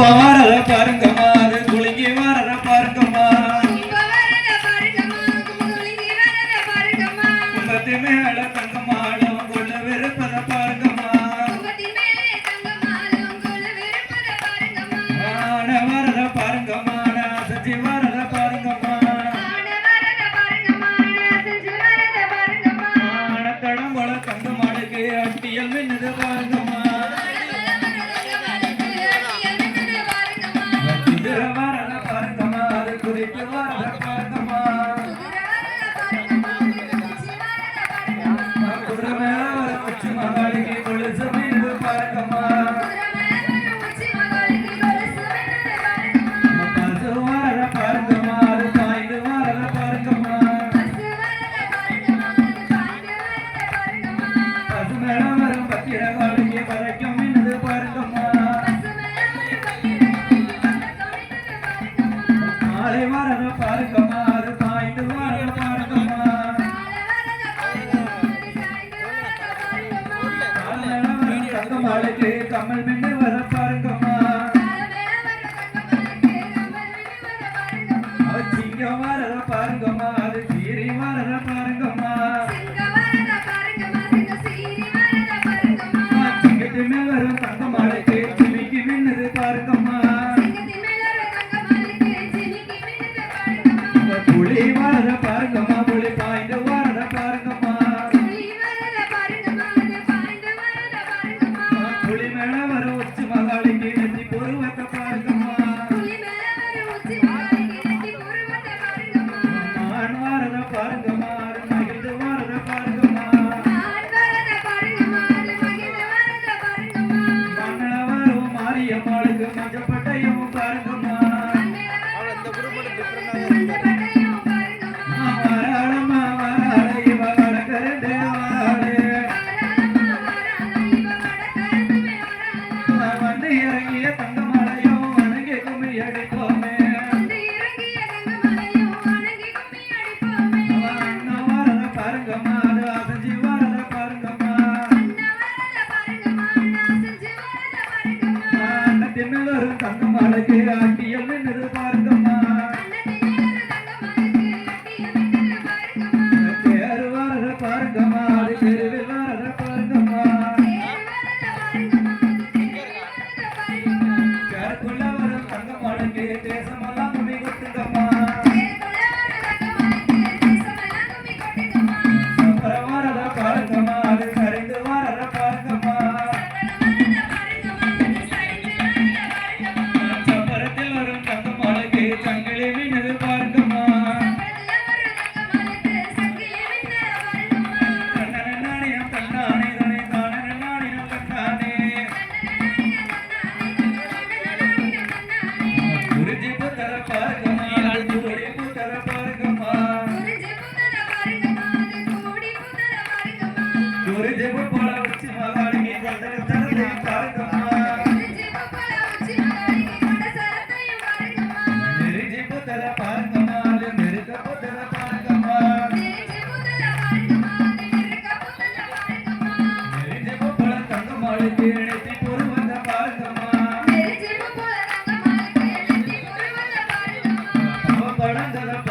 போறத பாருங்கம்மா. કેટલી વાર கமல் மென்னு வர பாருங்கம்மா. சிங்கம் வரத பாருங்கம்மா. Thank you. பணந்ததப்ப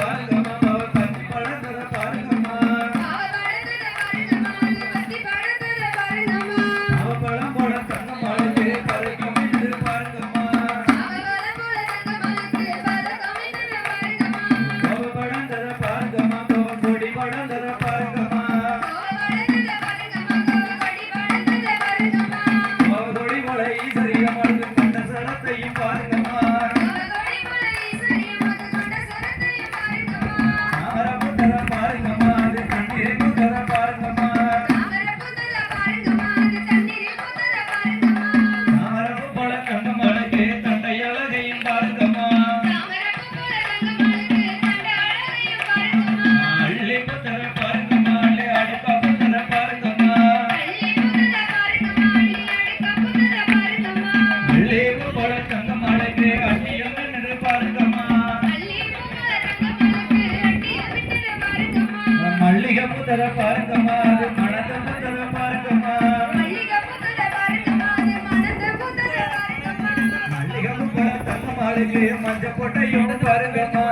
புத்தர பார்க்கமா அது மனத புத்தர பார்க்கமா மல்லிகை புத்தர பார்க்கமா அது மனத பார்க்கமா மல்லிகை புத்தர தங்க மாளுக்கு மஞ்சள் போட்டையும் பாருங்கம்மா.